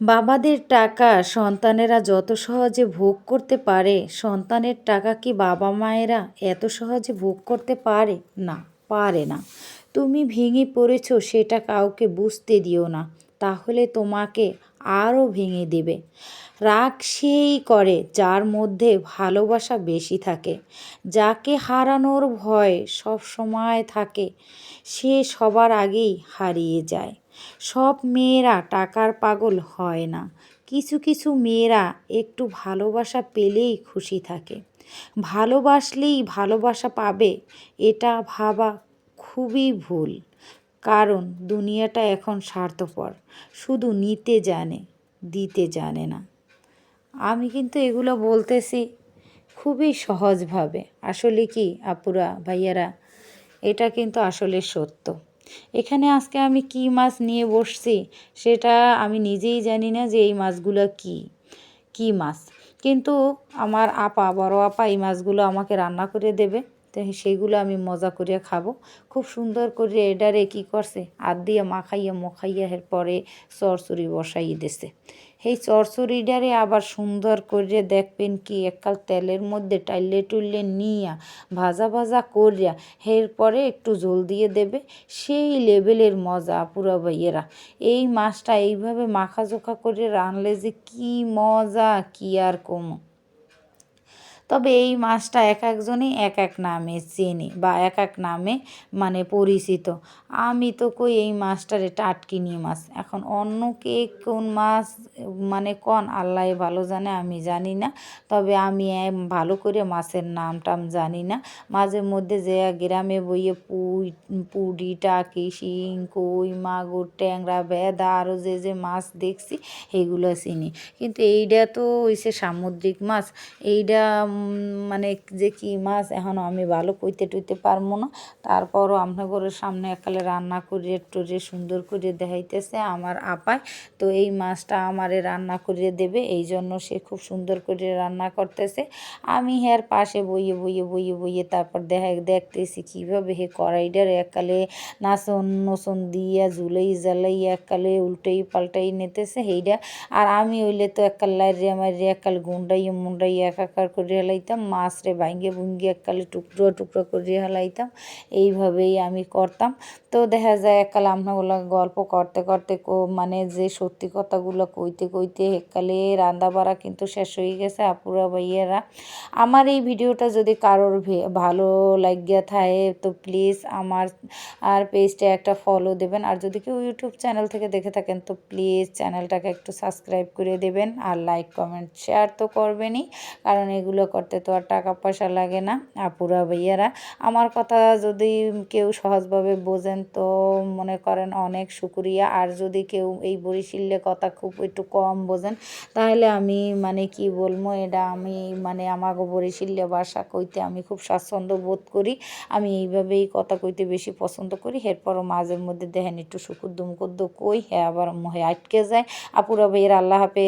বাবাদের টাকা সন্তানেরা যত সহজে ভোগ করতে পারে, সন্তানের টাকা কি বাবা মায়েরা এত সহজে ভোগ করতে পারে? না পারে না। তুমি ভেঙে পড়েছ, সেটা কাউকে বুঝতে দিও না। তাহলে তোমাকে আরও ভেঙে দেবে। রাগ সেই করে যার মধ্যে ভালোবাসা বেশি থাকে। যাকে হারানোর ভয় সব সময় থাকে, সে সবার আগেই হারিয়ে যায়। সব মেয়েরা টাকার পাগল হয় না। কিছু কিছু মেয়েরা একটু ভালোবাসা পেলেই খুশি থাকে। ভালোবাসলেই ভালোবাসা পাবে, এটা ভাবা খুবই ভুল। কারণ দুনিয়াটা এখন স্বার্থপর। শুধু নিতে জানে, দিতে জানে না। আমি কিন্তু এগুলো বলতেছি খুবই সহজভাবে। আসলে কি, আপুরা, ভাইয়ারা, এটা কিন্তু আসলে সত্য। এখানে আজকে আমি কি মাছ নিয়ে বসছি, সেটা আমি নিজেই জানি না যে এই মাছগুলো কি কি মাছ। কিন্তু আমার আপা, বড় আপা এই মাছগুলো আমাকে রান্না করে দেবে। তো সেইগুলো আমি মজা করিয়া খাব। খুব সুন্দর করে এডারে কি করছে? আর দিয়ে মাখাইয়া মখাইয়া পরে চরচুরি বসাই দিছে। সেই চরচুরিডারে আবার সুন্দর করে দেখবেন কি, এককাল তেলের মধ্যে টাইলে টুললে নিয়া, ভাজা ভাজা করিয়া এরপরে একটু জল দিয়ে দেবে। সেই লেভেলের মজা পুরা ভাইয়েরা। এই মাছটা এইভাবে মাখাজোখা করে রানলে যে কি মজা, কি আর কমো। তবে এই মাছটা এক একজনই এক এক নামে চেনে বা এক এক নামে মানে পরিচিত। আমি তো কই এই মাছটারে টাটকিনি মাছ। এখন অন্য কে কোন মাছ মানে কন আল্লাহ ভালো জানে আমি জানি না। তবে আমি ভালো করে মাছের নাম টাম জানি না। মাঝে মধ্যে যে গ্রামে বইয়ে পুই পুডি টাকি, শিং, কই, মাগুর, ট্যাংরা, বেদা আরও যে যে মাছ দেখছি এগুলো চিনি। কিন্তু এইটা তো হইছে সামুদ্রিক মাছ। এইটা মানে যে কী মাছ এখনও আমি ভালো কইতে টুইতে পারব না। তারপরও আপনাদের সামনে একালে রান্না করে টরে সুন্দর করে দেখাইতেছে আমার আপায় তো এই মাছটা আমারে রান্না করে দেবে, এই জন্য সে খুব সুন্দর করে রান্না করতেছে। আমি হের পাশে বইয়ে বইয়ে বইয়ে বইয়ে তারপর দেখা, দেখতেছি কীভাবে হে কড়াইটার এককালে নাচন নচন দিয়া ঝুলাই জ্বালাই এককালে উল্টাই পাল্টাই নিতেছে সেইটা আর আমি হইলে তো এককাল লাইরে মাইরে এককাল গুন্ডাইয়া মুন্ডাইয়া একাকার করে হেলাইতাম মাছরে ভাঙ্গে ভুঙ্গে এককালে টুকরো টুকরো করে হেলাইতাম এইভাবেই আমি করতাম। তো দেখা যায় এককাল আমনাগুলো গল্প করতে করতে মানে যে সত্যি কথাগুলো কইতে কইতে এককালে রান্না বাড়া কিন্তু শেষ হয়ে গেছে, আপুরা ভাইয়েরা। আমার এই ভিডিওটা যদি কারোর ভালো লাগিয়া থাকে তো প্লিজ আমার, আর পেজটা একটা ফলো দেবেন। আর যদি কেউ ইউটিউব চ্যানেল থেকে দেখে থাকেন তো প্লিজ চ্যানেলটাকে একটু সাবস্ক্রাইব করে দেবেন আর লাইক কমেন্ট শেয়ার তো করবেনই, কারণ এগুলো করতে তো আর টাকা পয়সা লাগে না। আপুরা, ভাইয়ারা, আমার কথা যদি কেউ সহজভাবে বোঝেন তো মনে করেন অনেক শুক্রিয়া। আর যদি কেউ এই বরিশিল্লে কথা খুব একটু কম বোঝেন, তাহলে আমি মানে কি বলব, এটা আমি মানে আমাকে বরিশিল্লে ভাষা কইতে আমি খুব স্বাচ্ছন্দ্য বোধ করি। আমি এইভাবেই কথা কইতে বেশি পছন্দ করি। এরপরও মাঝের মধ্যে দেখেন একটু শুকুর দুমকুদ্দ কই হ্যাঁ আবার মহে আটকে যায়। আপুরা, ভাইয়ের, আল্লাহ হাফেজ।